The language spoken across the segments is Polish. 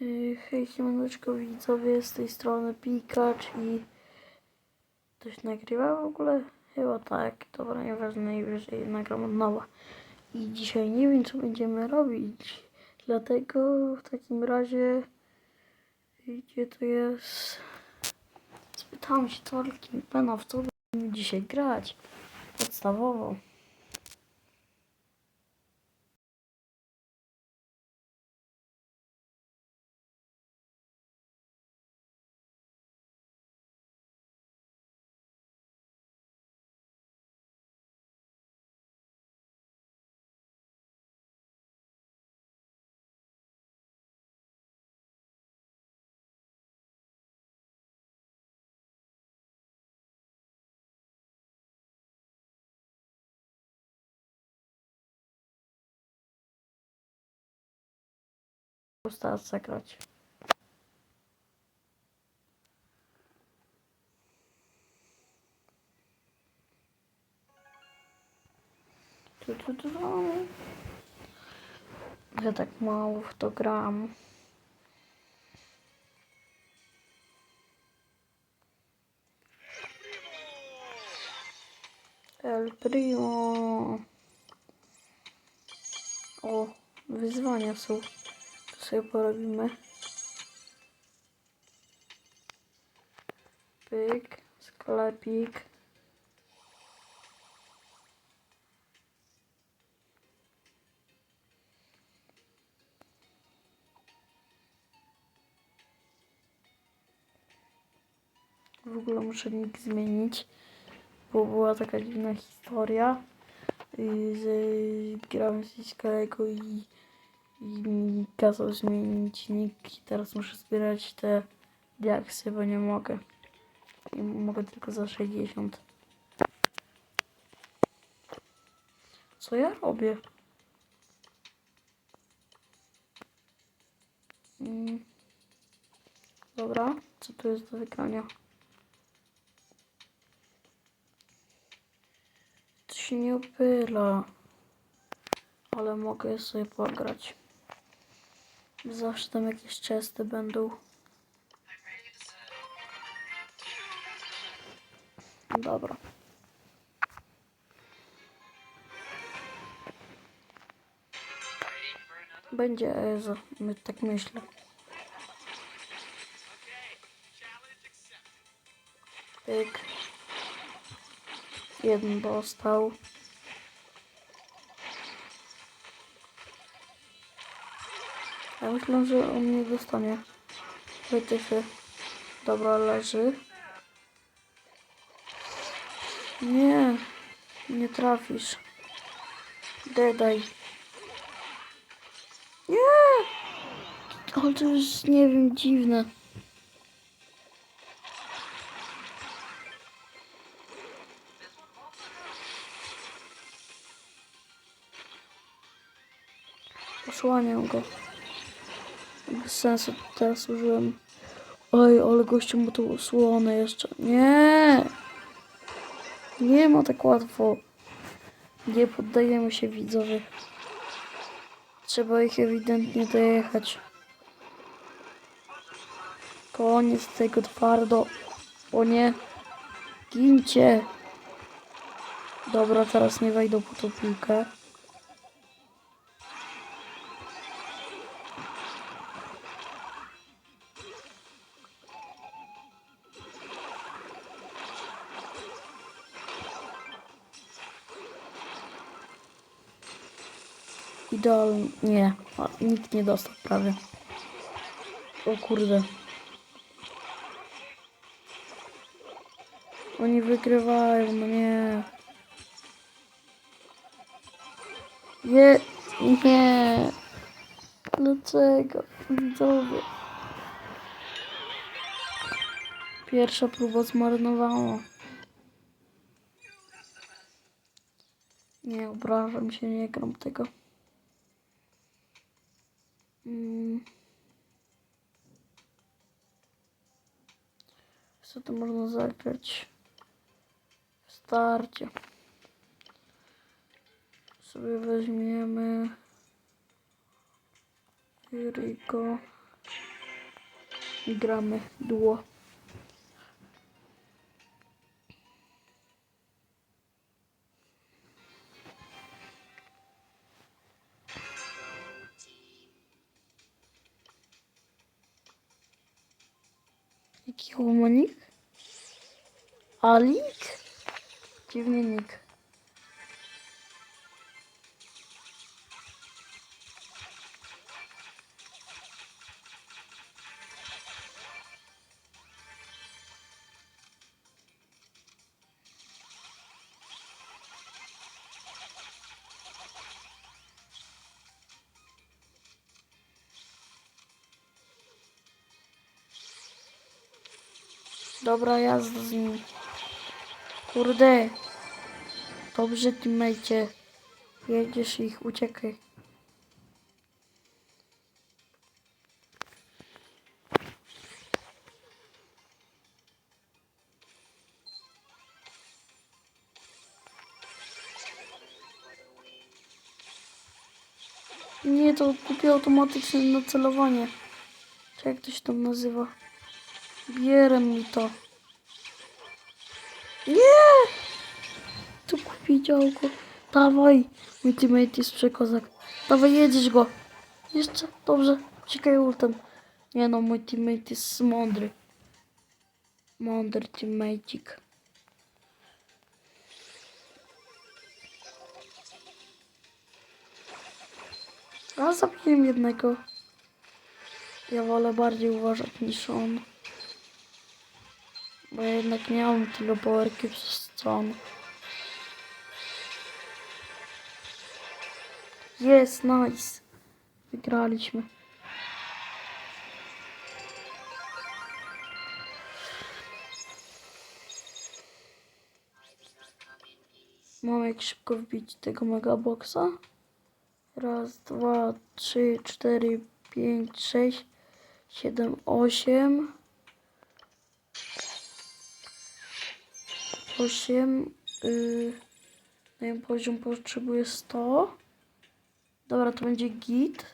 Yy, Hej, siemaneczko widzowie, z tej strony Pikacz i... Ktoś nagrywa w ogóle? Chyba tak, dobra, nieważne, najwyżej nagram od nowa. I dzisiaj nie wiem, co będziemy robić, dlatego w takim razie... Gdzie to jest? Spytałem się Tolkien Pena, w co będziemy dzisiaj grać. Podstawowo. Postara zagrać. Tu, tu, tu, tu. Ja tak mało w to gram. El Primo. O, wyzwania są. Sobie porobimy. Pyk, sklepik. W ogóle muszę nick zmienić, bo była taka dziwna historia, że grałem z Iskarego i i kazał zmienić nick teraz muszę zbierać te diaksy, bo nie mogę. I mogę tylko za 60. Co ja robię? Mm. Dobra, co tu jest do wygrania? To się nie opyla. Ale mogę sobie pograć. Zawsze tam jakieś czesty będą. Dobra. Będzie Ezo, my tak myślę. Pyk. Jeden dostał. Ja myślę, że on nie dostanie. Wytyfy. Dobra, leży. Nie. Nie trafisz. Dedaj. Nie! Ale to jest, nie wiem, dziwne. Osłaniam go. Bez sensu teraz użyłem. Oj, ale gościu mu to słone jeszcze. Nie! Nie ma tak łatwo. Nie poddajemy się widzowie. Trzeba ich ewidentnie dojechać. Koniec tego twardo. O nie. Gincie. Dobra, teraz nie wejdą po tą piłkę. Nikt nie dostał prawie. O kurde. Oni wygrywają, no nie. Nie, nie. Dlaczego? Widzowie. Pierwsza próba zmarnowała. Nie obrażam się, nie gram tego. Co to można zagrać? W starcie. Sobie weźmiemy Juriko. Gramy duo. Somanik. Alik. Cimenik. Dobra jazda z nim. Kurde. Dobrze, teammate. Jedziesz ich, uciekaj. Nie, to kupię automatyczne nacelowanie. Czy jak to się tam nazywa? Bierę mi to. Nie! Tu kupi działko. Dawaj. Mój teammate jest przekozak. Dawaj, jedziesz go. Jeszcze? Dobrze. Uciekaj ultem. Nie no, mój teammate jest mądry. Mądry teammateik. A zabiłem jednego. Ja wolę bardziej uważać niż on. Bo jednak nie mam tylu power cubes co on. Jest, nice. Wygraliśmy. Mam jak szybko wbić tego megaboxa. Raz, dwa, trzy, cztery, pięć, sześć, siedem, osiem. Osiem. Yy, nie wiem, poziom potrzebuję 100. Dobra, to będzie git.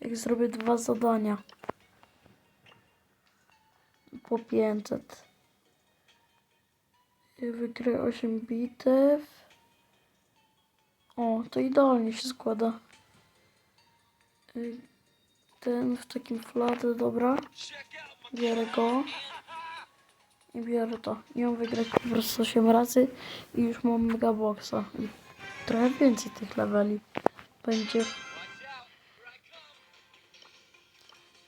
Jak zrobię dwa zadania. Po 500. I Wygrę 8 bitew. O, to idealnie się składa. Y, Ten w takim flaty, dobra. Biorę go. I biorę to. I ją wygrać po prostu 8 razy. I już mam megaboxa. I trochę więcej tych leveli będzie.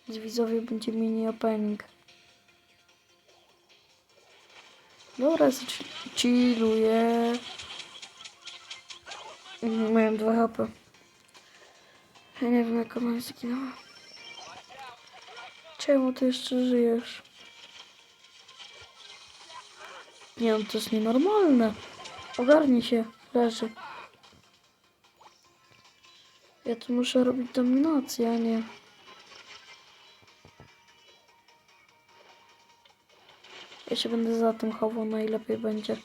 Z widzowie będzie mini opening. Dobra, chilluję. Miałem 2 HP. Ja nie wiem jak ona zginęła. Czemu ty jeszcze żyjesz? Nie no, to jest nienormalne. Ogarnij się, leży. Ja tu muszę robić dominację, a nie. Ja się będę za tym chował, najlepiej będzie.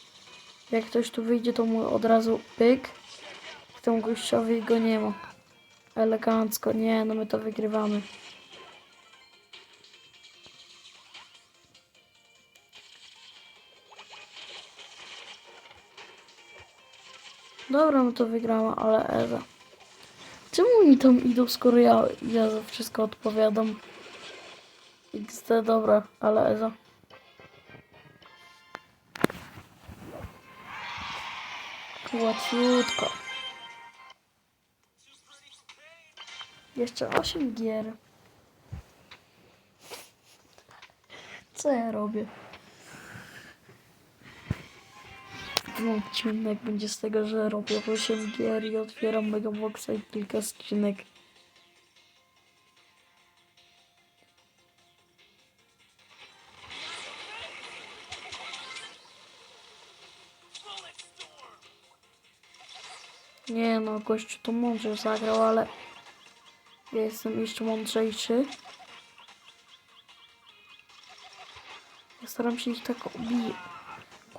Jak ktoś tu wyjdzie, to mu od razu pyk. Temu gościowi go nie ma. Elegancko, nie, no my to wygrywamy. Dobra, my to wygramy, ale Eza. Czemu oni tam idą, skoro ja, ja za wszystko odpowiadam? XD, dobra, ale Eza. Łatwiutko. Jeszcze 8 gier. Co ja robię? No, odcinek będzie z tego, że robię 8 gier i otwieram Megaboxa i kilka skrzynek. Nie no, gościu to mądrze zagrał, ale ja jestem jeszcze mądrzejszy. Ja staram się ich tak obić.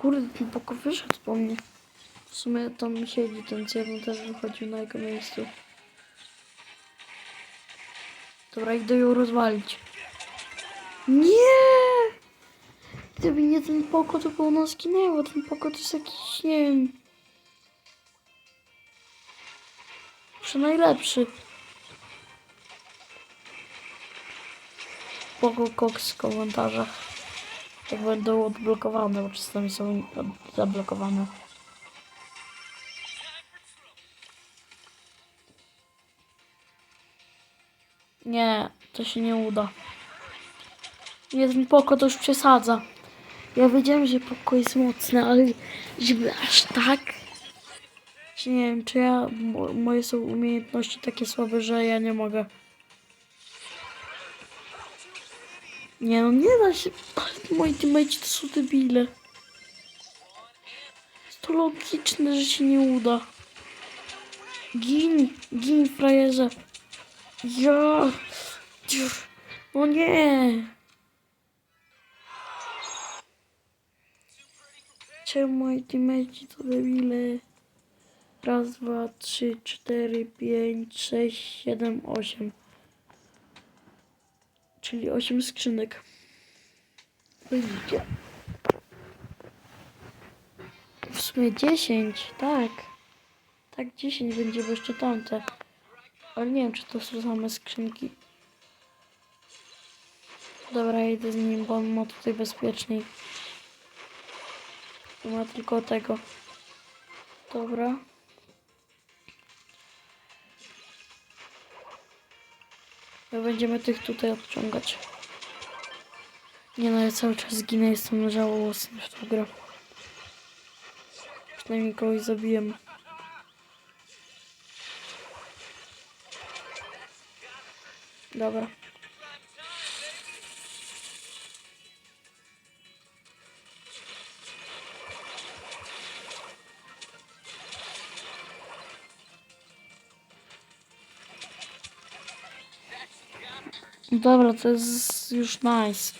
Kurde, ten poko wyszedł po mnie. W sumie tam siedzi ten cierny też wychodził na jego miejscu. Dobra, idę ją rozwalić. Nie! Gdyby nie ten poko, to by ona zginęła. Ten poko to jest jakiś, nie wiem... Może najlepszy. Poko koks w komentarzach. Jak będą odblokowane, bo czasami są zablokowane. Nie, to się nie uda. Nie, ten poko to już przesadza. Ja wiedziałem, że poko jest mocny, ale żeby aż tak... Nie wiem, czy ja... Mo, moje są umiejętności takie słabe, że ja nie mogę. Nie no, nie da się. Moi teammates to są debile. Jest to logiczne, że się nie uda. Gin, gin frajerze. Ja. O nie. Czemu moi teammates to debile? Raz, dwa, trzy, cztery, pięć, sześć, siedem, osiem. Czyli osiem skrzynek. Widzicie? W sumie 10, tak. Tak, 10 będzie, bo jeszcze tamte. Ale nie wiem, czy to są same skrzynki. Dobra, idę z nim, bo on ma tutaj bezpieczniej. Ma tylko tego. Dobra. My będziemy tych tutaj odciągać. Nie no, ja cały czas zginę, jestem żałosny w tą grę. Przynajmniej kogoś zabiłem. Dobra. Dobra, to jest już nice.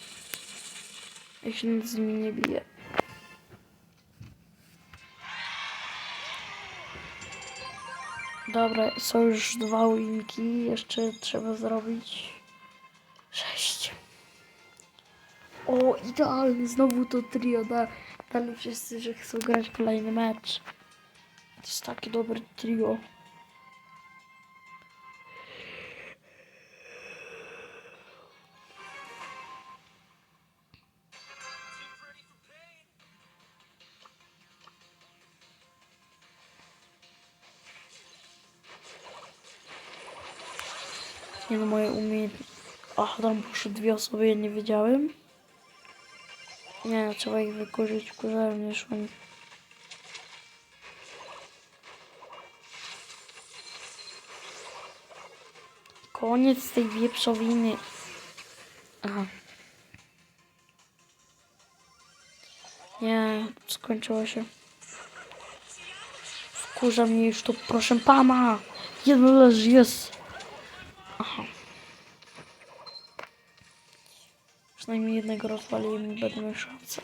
Ja się nic z nimi nie bije. Dobra, są już dwa winki. Jeszcze trzeba zrobić sześć. O, idealnie. Znowu to trio. Da, wszyscy, że chcą grać kolejny mecz. To jest takie dobre trio. Nie no, moje umiejętności. Ach, tam poszły dwie osoby, ja nie wiedziałem. Nie, trzeba ich wykurzyć, wkurzają mnie szum. Koniec tej wieprzowiny. Aha. Nie, skończyło się. Wkurza mnie już to, proszę pana. Jeden leż jest. Przynajmniej jednego rozwaliłem i będę miał szansę.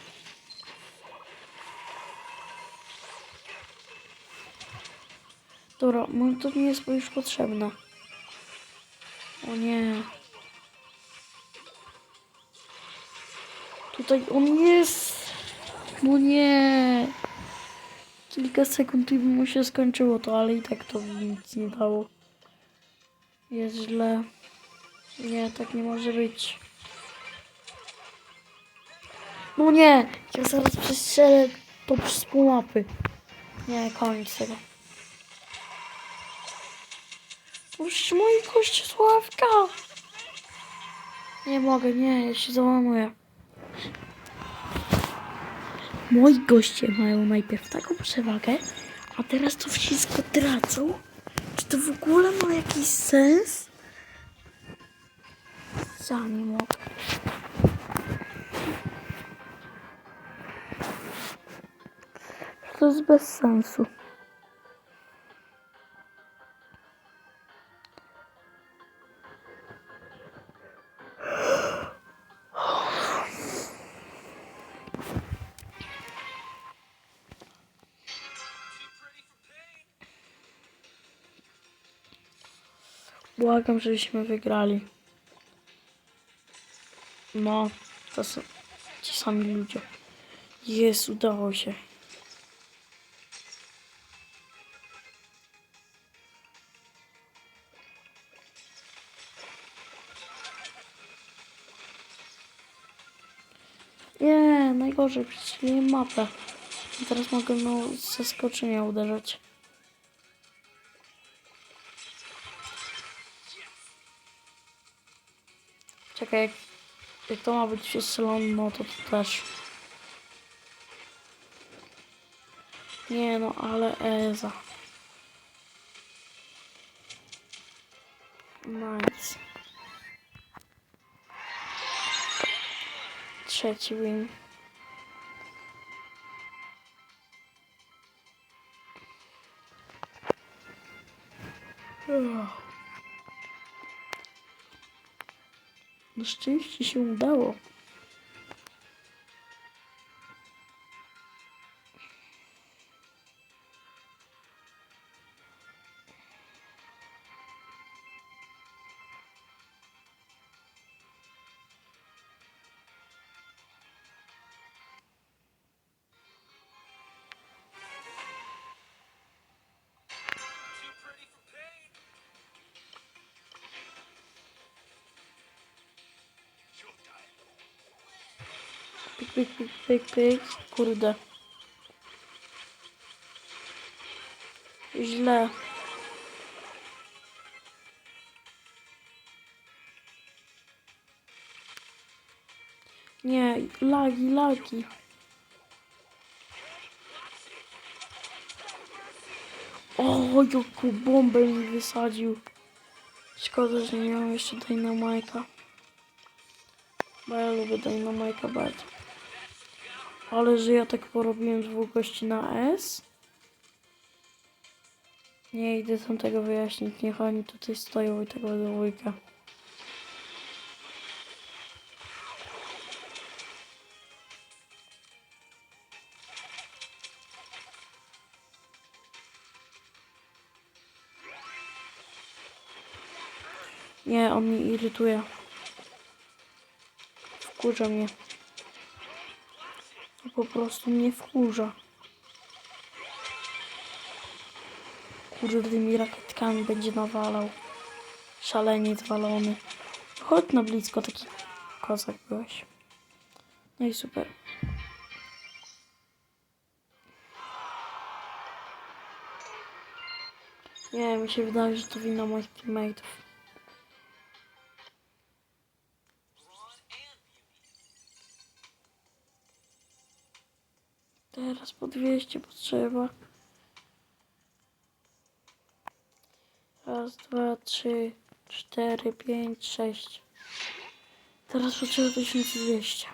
Dobra, mu to nie jest już potrzebne. O nie. Tutaj on jest. No nie. Kilka sekund i mu się skończyło to, ale i tak to nic nie dało. Jest źle. Nie, tak nie może być. No nie! Ja zaraz przestrzelę to przez pół mapy. Nie, koniec tego. Już moi kości Sławka! Nie mogę, nie, ja się załamuję. Moi goście mają najpierw taką przewagę, a teraz to wszystko tracą. Czy to w ogóle ma jakiś sens? Nie mogę. To jest bez sensu. Błagam, żebyśmy wygrali. No, to są ci sami ludzie. Jest, udało się. Najgorzej, przecież mapę. Teraz mogę no, ze skoczenia uderzać. Czekaj, jak, jak to ma być przestrzelone, no to to też. Nie no, ale Eza. Nice. Trzeci win. Na szczęście się udało. Pyk, pyk, pyk, pyk, pyk. Kurde. Źle. Nie, lagi, lagi. O, jaką bombę mi wysadził. Szkoda, że nie mam jeszcze Dynamajka. Bo ja lubię Dynamajka bardzo. Ale że ja tak porobiłem dwóch gości na S? Nie idę tam tego wyjaśnić, niech oni tutaj stoją i tego dwójka. Nie, on mnie irytuje. Wkurza mnie. Po prostu mnie wkurza. Kurde, tymi rakietkami będzie nawalał. Szaleniec walony. Chodź na blisko, taki kozak byłeś. No i super. Nie, mi się wydaje, że to wina moich teammateów. Po 200 potrzeba. Raz, dwa, trzy, cztery, pięć, sześć. Teraz potrzeba 1200.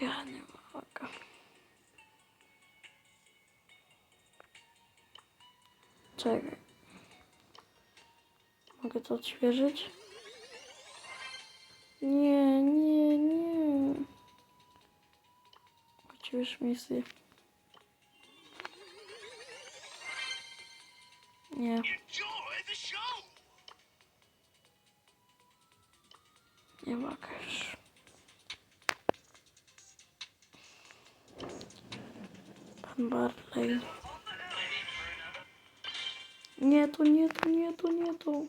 Ja nie mogę. Czekaj. Mogę to odświeżyć? Nie, nie, nie. Odśwież misję. Nie. Enjoy the show. Nie mogę już. Pan Barley. Nie tu, nie tu, nie tu, nie tu.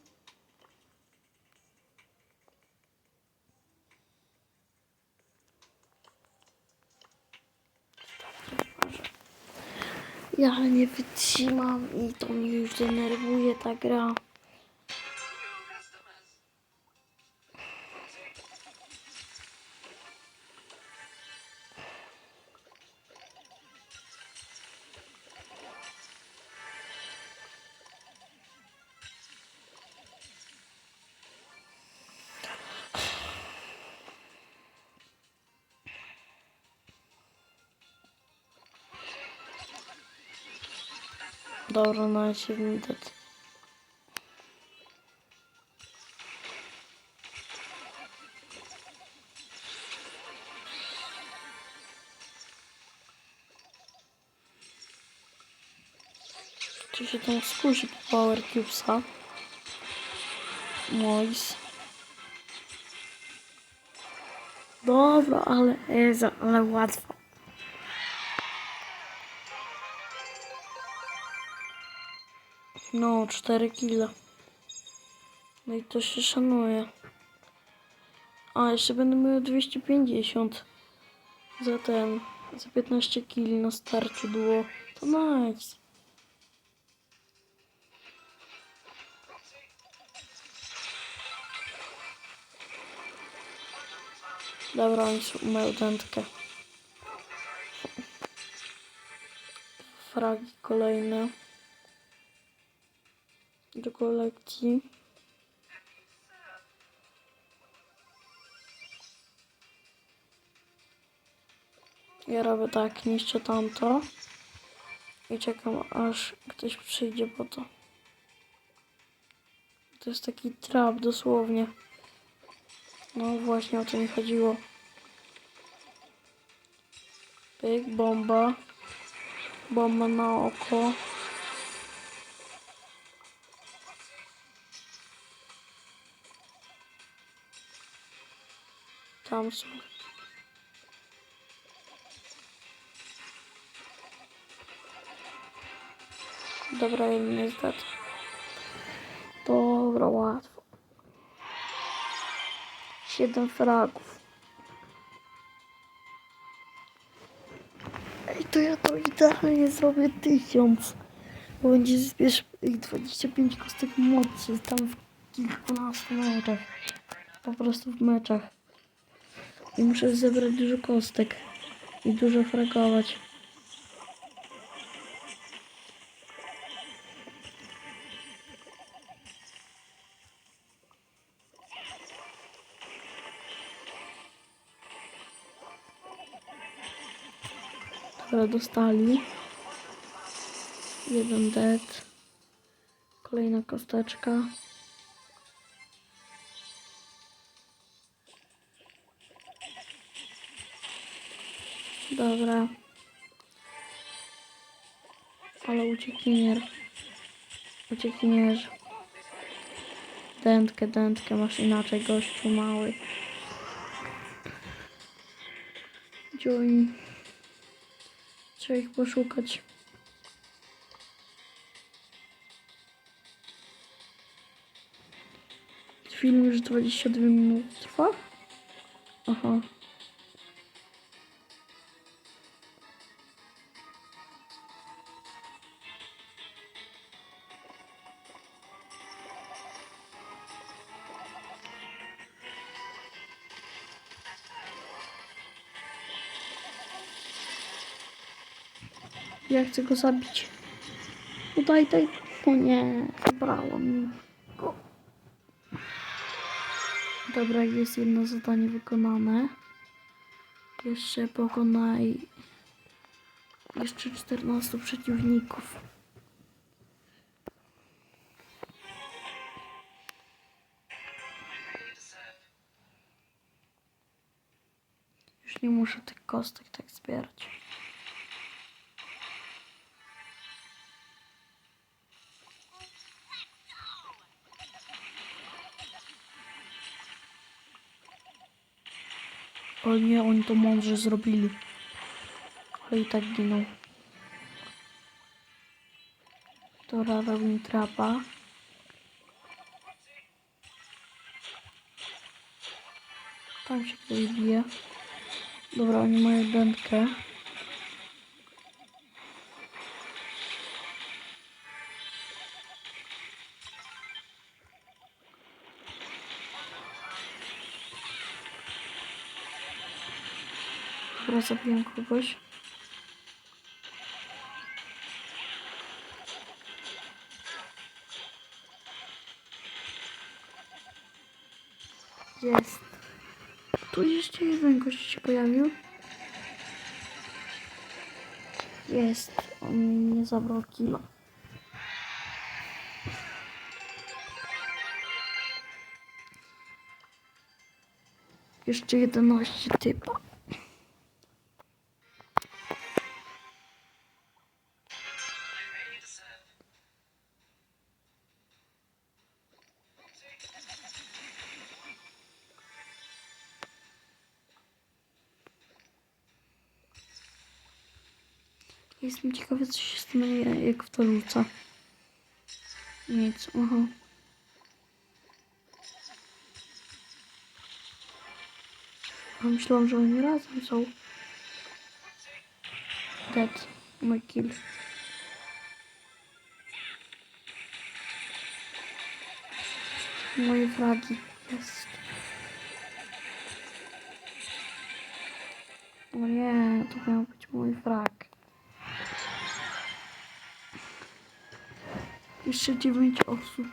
Ja nie wytrzymam i to mnie już denerwuje ta gra. Dobra, na się widać. Czy się tam skusi po Power Cubesa? Mois. Dobra, ale Eza, ale łatwo. No, 4 kilo. No i to się szanuje. A, jeszcze będę miał 250 za ten, za 15 kili na starciu było. To nice. Dobra, oni mają dętkę. Fragi kolejne. Kolekcji. Ja robię tak, niszczę tamto. I czekam aż ktoś przyjdzie po to. To jest taki trap dosłownie. No właśnie o to mi chodziło. Pyk, bomba. Bomba na oko. Tam są. Dobra, jest dead. Dobra, łatwo. Siedem fragów. Ej, to ja to idealnie zrobię tysiąc. Bo będzie zbierz ich 25 kostek mocy tam w kilkunastu meczach. Po prostu w meczach. I muszę zebrać dużo kostek. I dużo fragować. Dobra, dostali. Jeden dead. Kolejna kosteczka. Dobra. Ale uciekinier. Uciekinierzy. Dętkę, dętkę masz inaczej, gościu mały. Oni? Trzeba ich poszukać. Film już 22 minuty trwa? Aha. Ja chcę go zabić. No daj, daj. O nie, zabrało mi go. Dobra, jest jedno zadanie wykonane. Jeszcze pokonaj jeszcze 14 przeciwników. Już nie muszę tych kostek tak zbierać. O nie, oni to mądrze zrobili. Ale i tak giną. Dobra, robi trapa. Tam się ktoś bije. Dobra, oni mają dętkę. Dobra, zabiłem kogoś. Jest. Tu jeszcze jeden gość się pojawił. Jest. On mi nie zabrał kilo. Jeszcze 11 typa. Jestem ciekawy, co się stanie, jak w to rzucę. Nic, aha. A myślałam, że oni razem są. Dead. Mój kill. Moje fragi. Jest. O nie, to miał być mój frag. Jeszcze dziewięć osób.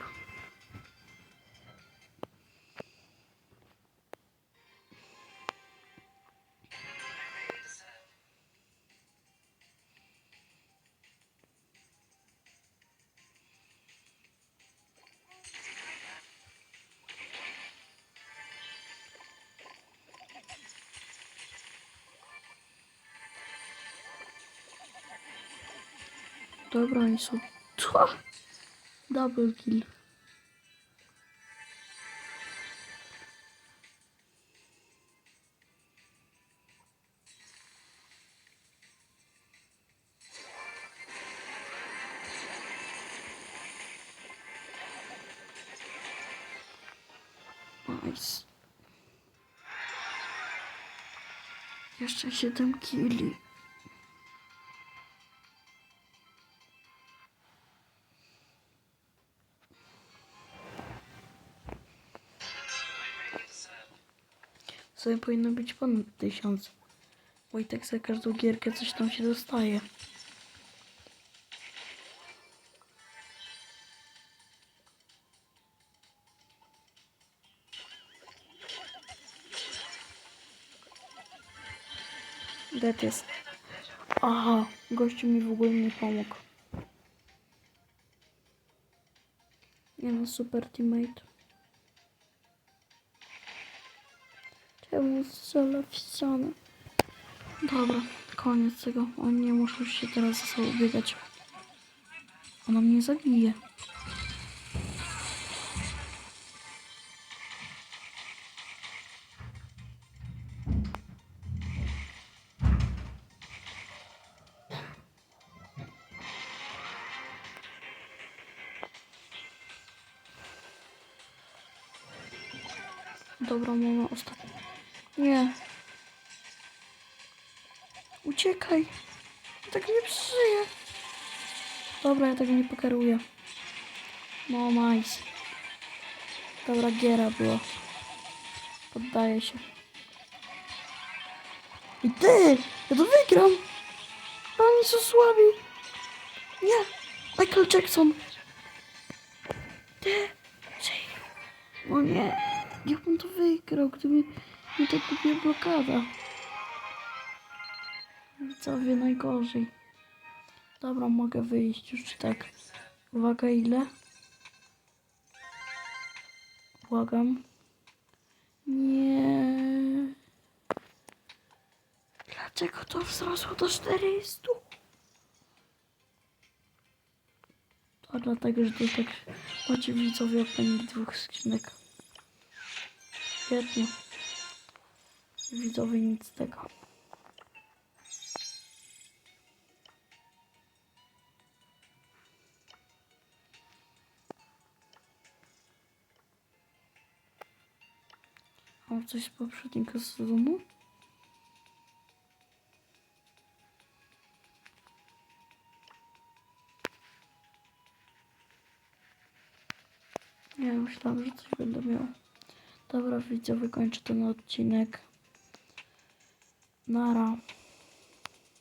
Dobra, oni są. Tła! Double kill. Nice. Jeszcze 7 killi. Sobie powinno być ponad tysiąc. Bo i tak za każdą gierkę coś tam się dostaje. Dead jest. Aha, gościu mi w ogóle nie pomógł. Nie no, super teammate. Czemu strzela w ścianę? Dobra, koniec tego. Oni nie muszą się teraz ze sobą biegać. Ona mnie zabije. Dobra, mama, ostatnia. Nie. Uciekaj. Tak nie przeżyję. Dobra, ja tego nie pokeruję. No, nice. Dobra, giera była. Poddaję się. I ty! Ja to wygram! Oni są słabi. Nie! Michael Jackson! Ty! Żyj! No nie! Ja bym to wygrał, gdyby nie tak głupia blokada. Widzowie najgorzej. Dobra, mogę wyjść już tak. Uwaga, ile? Błagam. Nie. Dlaczego to wzrosło do 400? To dlatego, że to tak macie widzowie opening dwóch skrzynek. Świetnie. Widzowie nic z tego. Mam coś z poprzedniego sezonu? Nie, myślałam, że coś będę miał. Dobra, widzowie, kończę ten odcinek. Нара.